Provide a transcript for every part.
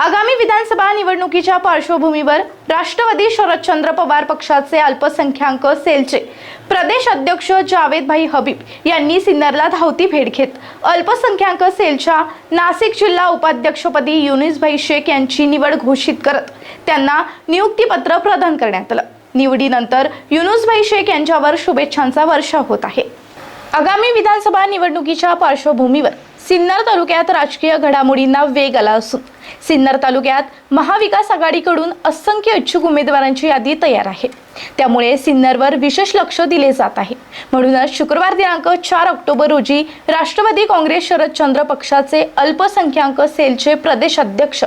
आगामी विधानसभा निवडणुकीच्या पार्श्वभूमीवर राष्ट्रवादी शरदचंद्र पवार पक्षाचे अल्पसंख्याक सेलचे प्रदेश अध्यक्ष जावेदभाई हबीब यांनी सिन्नरला धावती भेट घेत अल्पसंख्याक सेलच्या नाशिक जिल्हा उपाध्यक्षपदी युनिसभाई शेख यांची निवड घोषित करत त्यांना नियुक्तीपत्र प्रदान करण्यात आलं. निवडीनंतर युनुसभाई शेख यांच्यावर शुभेच्छांचा वर्षाव होत आहे. आगामी विधानसभा निवडणुकीच्या पार्श्वभूमीवर सिन्नर तालुक्यात राजकीय घडामोडींना वेग आला असून सिन्नर तालुक्यात महाविकास आघाडीकडून असंख्य इच्छुक उमेदवारांची यादी तयार आहे. त्यामुळे सिन्नरवर विशेष लक्ष दिले जात आहे. म्हणूनच शुक्रवार दिनांक चार ऑक्टोबर रोजी राष्ट्रवादी काँग्रेस शरदचंद्र पक्षाचे अल्पसंख्याक सेलचे प्रदेश अध्यक्ष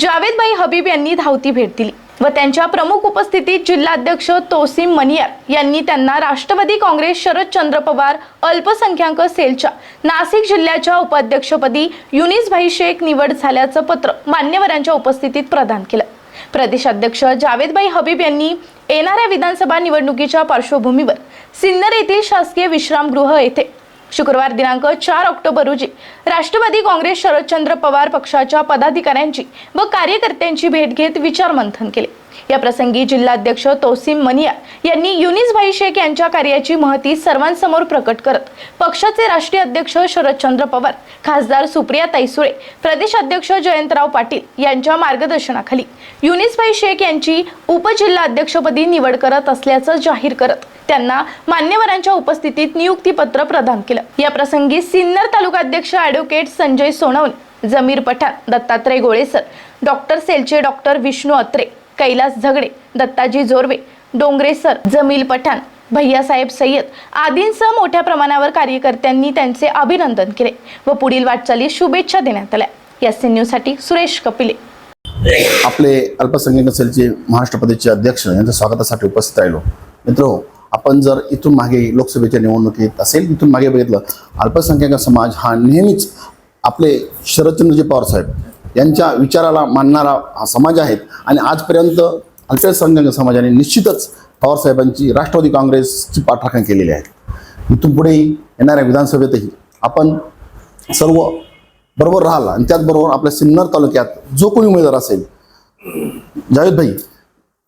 जावेदभाई हबीब यांनी धावती भेट दिली. व त्यांच्या प्रमुख उपस्थितीत जिल्हाध्यक्ष तोसिम मनियार यांनी त्यांना राष्ट्रवादी काँग्रेस शरदचंद्र पवार अल्पसंख्याक सेलच्या नाशिक जिल्ह्याच्या उपाध्यक्षपदी युनिसभाई शेख निवड झाल्याचं पत्र मान्यवरांच्या उपस्थितीत प्रदान केलं. प्रदेशाध्यक्ष जावेदभाई हबीब यांनी येणाऱ्या विधानसभा निवडणुकीच्या पार्श्वभूमीवर सिन्नर येथील शासकीय विश्रामगृह येथे शुक्रवार दिनांक चार ऑक्टोबर रोजी राष्ट्रवादी काँग्रेस शरदचंद्र पवार पक्षाच्या पदाधिकाऱ्यांची व कार्यकर्त्यांची भेट घेत विचारमंथन केले. या प्रसंगी जिल्हाध्यक्ष तोसिम मनिया यांनी युनिसभाई शेख यांच्या कार्याची महती सर्वांसमोर प्रकट करत पक्षाचे राष्ट्रीय अध्यक्ष शरदचंद्र पवार खासदार सुप्रिया ताईसुळे प्रदेशाध्यक्ष जयंतराव पाटील यांच्या मार्गदर्शनाखाली युनिसभाई शेख यांची उपजिल्हाध्यक्षपदी निवड करत असल्याचं जाहीर करत त्यांना मान्यवरांच्या उपस्थितीत नियुक्तीपत्र प्रदान केलं. या प्रसंगी सिन्नर तालुकाध्यक्ष ॲडव्होकेट संजय सोनवणे जमीर पठाण दत्तात्रय गोळेसर डॉक्टर सेलचे डॉक्टर विष्णू अत्रे कैलास झगडे दत्ताजी जोरवे डोंगरे सर जमील पठाण भैयासाहेब सय्यद आदींसह मोठ्या प्रमाणावर कार्यकर्त्यांनी त्यांचे अभिनंदन केले व पुढील वाटचाली शुभेच्छा देण्यात आल्या. या न्यूजसाठी सुरेश कपिले. आपले अल्पसंख्याक सेलचे महाराष्ट्रपतीचे अध्यक्ष यांच्या स्वागतासाठी उपस्थित राहिलो. मित्र आपण जर इथून मागे लोकसभेच्या निवडणुकीत असेल इथून मागे बघितलं अल्पसंख्याक समाज हा नेहमीच आपले शरदचंद्रजी पवार साहेब यांच्या विचाराला मानणारा हा समाज आहे आणि आजपर्यंत अल्पसंख्याक समाजाने निश्चितच पवारसाहेबांची राष्ट्रवादी काँग्रेसची पाठराखण केलेली आहे. इथून पुढेही येणाऱ्या विधानसभेतही आपण सर्व बरोबर राहाल आणि त्याचबरोबर आपल्या सिन्नर तालुक्यात जो कोणी उमेदवार असेल जावेद भाई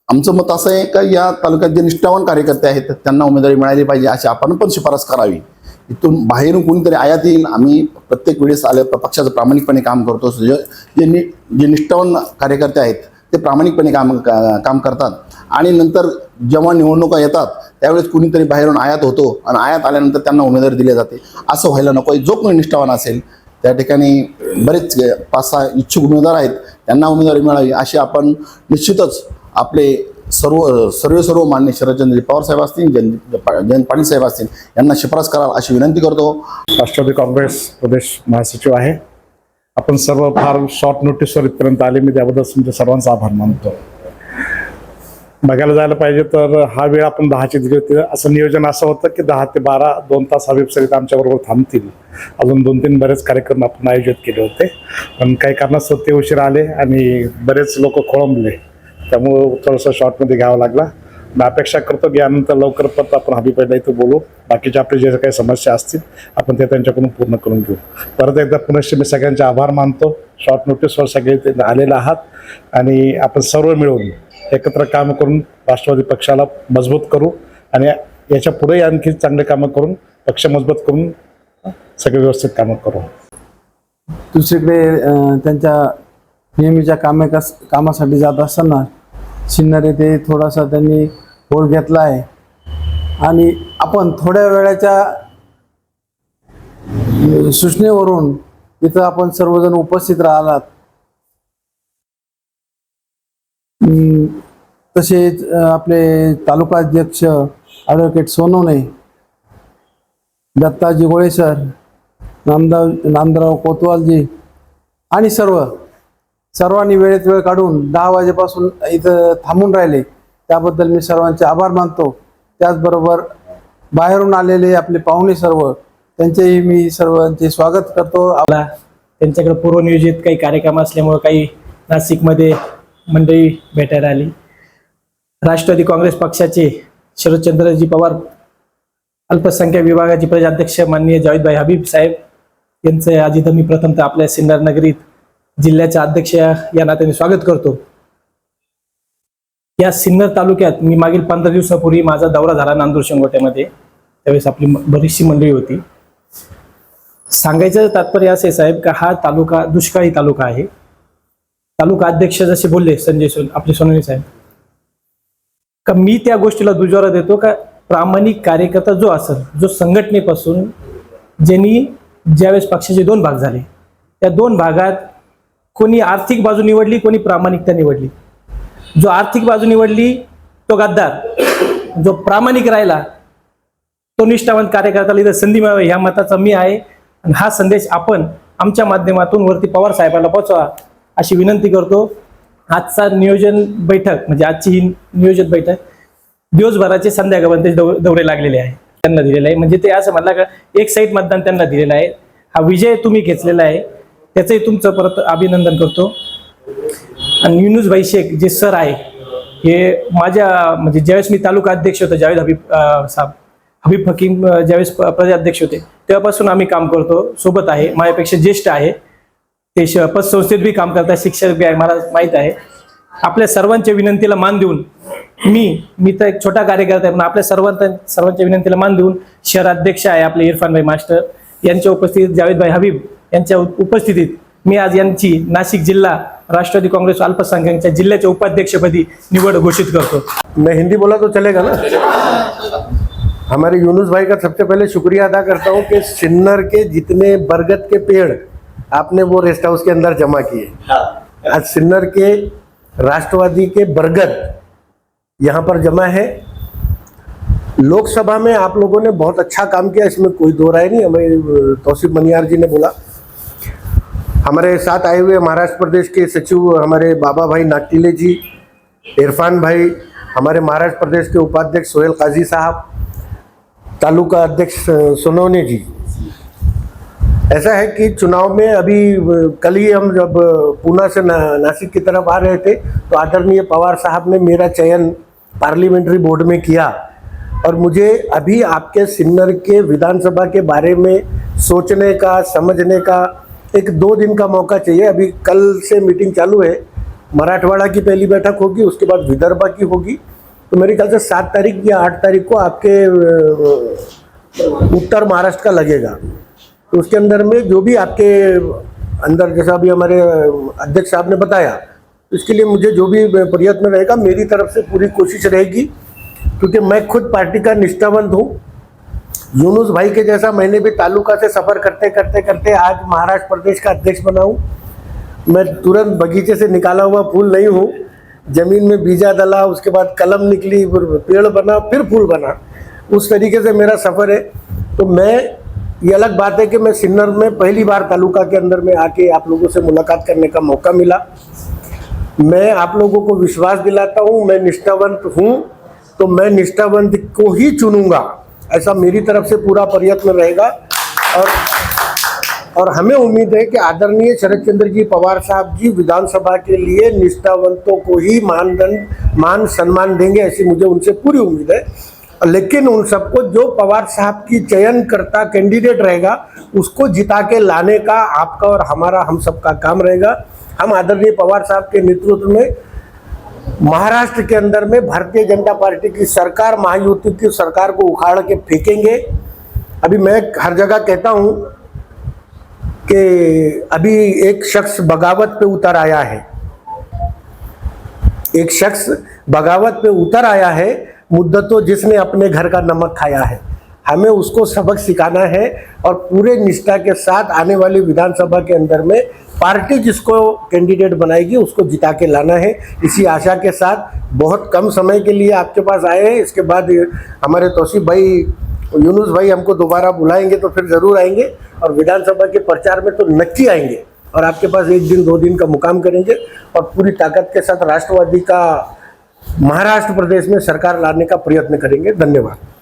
आमचं मत असं आहे का या तालुक्यात जे निष्ठावान कार्यकर्ते आहेत त्यांना उमेदवारी मिळाली पाहिजे अशी आपण पण शिफारस करावी. इथून बाहेरून कोणीतरी आयात येईल आम्ही प्रत्येक वेळेस आले पक्षाचं प्रामाणिकपणे काम करतो. जे जे नि जे निष्ठावान कार्यकर्ते आहेत ते प्रामाणिकपणे काम का- काम करतात. आणि नंतर जेव्हा निवडणुका येतात त्यावेळेस कुणीतरी बाहेरून आयात होतो आणि आयात आल्यानंतर त्यांना उमेदवारी दिली जाते. असं व्हायला नको. आहे जो कोणी निष्ठावान असेल त्या ठिकाणी बरेच पाच सहा इच्छुक उमेदवार आहेत त्यांना उमेदवारी मिळावी अशी आपण निश्चितच आपले सर्व सर्व सर्व मान्य शरदचंद्रजी पवार साहेब असतील जयंत जयंत पाटील साहेब असतील यांना शिफारस कराल अशी विनंती करतो. राष्ट्रवादी काँग्रेस प्रदेश महासचिव आहे. आपण सर्व फार शॉर्ट नोटीसवर इथपर्यंत आले. मी त्याबद्दल तुमच्या सर्वांचा आभार मानतो. बघायला जायला पाहिजे तर हा वेळ आपण दहाची दिली होती. असं नियोजन असं होतं की दहा ते बारा दोन तास हबीब सरित आमच्याबरोबर थांबतील. अजून दोन तीन बरेच कार्यक्रम आपण आयोजित केले होते. पण काही कारणास्तव ते उशीर आले आणि बरेच लोक खोळंबले. त्यामुळं थोडंसं शॉर्टमध्ये घ्यावं लागला. मी अपेक्षा करतो की यानंतर लवकर परत आपण हबीबाईला इथं बोलू. बाकीच्या आपले जे काही समस्या असतील आपण ते त्यांच्याकडून पूर्ण करून घेऊ. परत एकदा पुनश्च मी सगळ्यांचे आभार मानतो. शॉर्ट नोटीसवर सगळे ते आलेले आहात. आणि आपण सर्व मिळून एकत्र काम करून राष्ट्रवादी पक्षाला मजबूत करू. आणि याच्या पुढेही आणखी चांगले कामं करून पक्ष मजबूत करून सगळे व्यवस्थित कामं करू. दुसरीकडे त्यांच्या नेहमीच्या कामे कामासाठी जात असताना सिन्नर येथे थोडासा त्यांनी होल घेतला आहे. आणि आपण थोड्या वेळाच्या सूचनेवरून इथं आपण सर्वजण उपस्थित राहिलात तसेच आपले तालुका अध्यक्ष ॲडव्होकेट सोनवणे दत्ताजी गोळेसर नामदाव नामदाराव कोतवालजी आणि सर्व सर्वांनी वेळेत वेळ काढून दहा वाजेपासून इथं थांबून राहिले. त्याबद्दल मी सर्वांचे आभार मानतो. त्याचबरोबर बाहेरून आलेले आपले पाहुणे सर्व त्यांचेही मी सर्वांचे स्वागत करतो. आपला त्यांच्याकडे पूर्वनियोजित काही कार्यक्रम असल्यामुळे काही नाशिकमध्ये मंडळी भेटायला आली. राष्ट्रवादी काँग्रेस पक्षाचे शरदचंद्रजी पवार अल्पसंख्याक विभागाचे प्रजाध्यक्ष माननीय जावेदभाई हबीब साहेब यांचं आज इथं मी प्रथमतः आपल्या सिन्नर नगरीत जिल्ह्याच्या अध्यक्ष या नात्याने स्वागत करतो. या सिन्नर तालुक्यात मी मागील पंधरा दिवसापूर्वी माझा दौरा झाला नांदूर शेंगोट्यामध्ये. त्यावेळेस आपली बरीचशी मंडळी होती. सांगायचं तात्पर्य असे साहेब का हा तालुका दुष्काळी तालुका आहे. तालुका अध्यक्ष जसे बोलले संजय सोन आपले सोनवणे साहेब. का मी त्या गोष्टीला दुजोरा देतो का प्रामाणिक कार्यकर्ता जो असेल जो संघटनेपासून ज्यांनी ज्यावेळेस पक्षाचे दोन भाग झाले त्या दोन भागात कोणी आर्थिक बाजू निवडली कोणी प्रामाणिकता निवडली. जो आर्थिक बाजू निवडली तो गद्दार. जो प्रामाणिक राहिला तो निष्ठावंत कार्यकर्त्याला इथं संधी मिळावी ह्या मताचा मी आहे. आणि हा संदेश आपण आमच्या माध्यमातून वरती पवार साहेबांना पोहोचवा अशी विनंती करतो. आजचा नियोजन बैठक म्हणजे आजची ही नियोजन बैठक दिवसभराचे संध्याकाळपर्यंत दौ- दौरे लागलेले आहे. त्यांना दिलेले आहे. म्हणजे ते असं म्हणलं का एक साईड मतदान त्यांना दिलेलं आहे. हा विजय तुम्ही घेतलेला आहे. त्याचंही तुमचं परत अभिनंदन करतो. आणि युनुसभाई शेख जे सर आहे हे माझ्या म्हणजे ज्यावेळेस मी तालुका अध्यक्ष होतो जावेद हबीब साहेब हबीब फकीम ज्यावेळेस प्रजाध्यक्ष होते तेव्हापासून आम्ही काम करतो सोबत आहे माझ्यापेक्षा ज्येष्ठ आहे. ते श- पतसंस्थेत बी काम करतात शिक्षक बी आहे मला माहीत आहे. आपल्या सर्वांच्या विनंतीला मान देऊन मी मी तर एक छोटा कार्यकर्ता आहे पण आपल्या सर्वांच्या सर्वांच्या विनंतीला मान देऊन शहराध्यक्ष आहे आपले इरफानभाई मास्टर. यांच्या उपस्थितीत जावेदभाई हबीब यांच्या उपस्थितीत मी आज यांची नाशिक जिल्हा राष्ट्रवादी काँग्रेस अल्पसंख्याकच्या जिल्ह्याच्या उपाध्यक्षपदी निवड घोषित करतो. मैं हिंदी बोला तो चलेगा ना? हमारे यूनुस भाई का सबसे पहले शुक्रिया अदा करता हूँ कि सिन्नर के जितने बरगद के पेड़ आपने वो रेस्ट हाउस के अंदर जमा किए। आज सिन्नर के राष्ट्रवादी के बरगद यहाँ पर जमा है। लोकसभा में आप लोगों ने बहुत अच्छा काम किया इसमें कोई दो राय नहीं हमें तौसीफ मनियार जी ने बोला। हमारे साथ आए हुए महाराष्ट्र प्रदेश के सचिव हमारे बाबा भाई नागटिले जी इरफान भाई हमारे महाराष्ट्र प्रदेश के उपाध्यक्ष सोहेल काजी साहब तालुका अध्यक्ष सोनवने जी। ऐसा है कि चुनाव में अभी कल ही हम जब पूना से ना, नासिक की तरफ़ आ रहे थे तो आदरणीय पवार साहब ने मेरा चयन पार्लियामेंट्री बोर्ड में किया। और मुझे अभी आपके सिन्नर के विधानसभा के बारे में सोचने का समझने का एक दो दिन का मौका चाहिए। अभी कल से मीटिंग चालू है। मराठवाड़ा की पहली बैठक होगी, उसके बाद विदर्भा की होगी। तो मेरे ख्याल से सात तारीख या आठ तारीख को आपके उत्तर महाराष्ट्र का लगेगा। तो उसके अंदर में जो भी आपके अंदर, जैसा अभी हमारे अध्यक्ष साहब ने बताया, इसके लिए मुझे जो भी प्रयत्न रहेगा, मेरी तरफ़ से पूरी कोशिश रहेगी, क्योंकि मैं खुद पार्टी का निष्ठावंत हूँ। यूनुस भाई के जैसा मैंने भी तालुका से सफ़र करते करते करते आज महाराष्ट्र प्रदेश का अध्यक्ष बना हूँ। मैं तुरंत बगीचे से निकाला हुआ फूल नहीं हूँ। ज़मीन में बीजा डला, उसके बाद कलम निकली पेड़ बना, फिर फूल बना। उस तरीके से मेरा सफ़र है। तो मैं, ये अलग बात है कि मैं सिन्नर में पहली बार तालुका के अंदर में आके आप लोगों से मुलाकात करने का मौका मिला। मैं आप लोगों को विश्वास दिलाता हूँ, मैं निष्ठावंत हूँ। तो मैं निष्ठावंत को ही चुनूँगा। ऐसा मेरी तरफ़ से पूरा प्रयत्न रहेगा। और और हमें उम्मीद है कि आदरणीय शरद चंद्र जी पवार साहब जी विधानसभा के लिए निष्ठावंतों को ही मानदंड, मान सम्मान देंगे ऐसी मुझे उनसे पूरी उम्मीद है। लेकिन उन सबको जो पवार साहब की चयन करता कैंडिडेट रहेगा, उसको जिता के लाने का आपका और हमारा, हम सबका काम रहेगा। हम आदरणीय पवार साहब के नेतृत्व में महाराष्ट्र के अंदर में भारतीय जनता पार्टी की सरकार, महायुति की सरकार को उखाड़ के फेंकेंगे। अभी मैं हर जगह कहता हूँ कि अभी एक शख्स बगावत पे उतर आया है। एक शख्स बगावत पे उतर आया है, मुद्दतों जिसने अपने घर का नमक खाया है। हमें उसको सबक सिखाना है और पूरे निष्ठा के साथ आने वाली विधानसभा के अंदर में पार्टी जिसको कैंडिडेट बनाएगी, उसको जिता के लाना है। इसी आशा के साथ बहुत कम समय के लिए आपके पास आए हैं। इसके बाद हमारे तोसीफ भाई, यूनुस भाई हमको दोबारा बुलाएँगे तो फिर ज़रूर आएँगे और विधानसभा के प्रचार में तो नक्की आएँगे और आपके पास एक दिन, दो दिन का मुकाम करेंगे और पूरी ताकत के साथ राष्ट्रवादी का महाराष्ट्र प्रदेश में सरकार लाने का प्रयत्न करेंगे। धन्यवाद।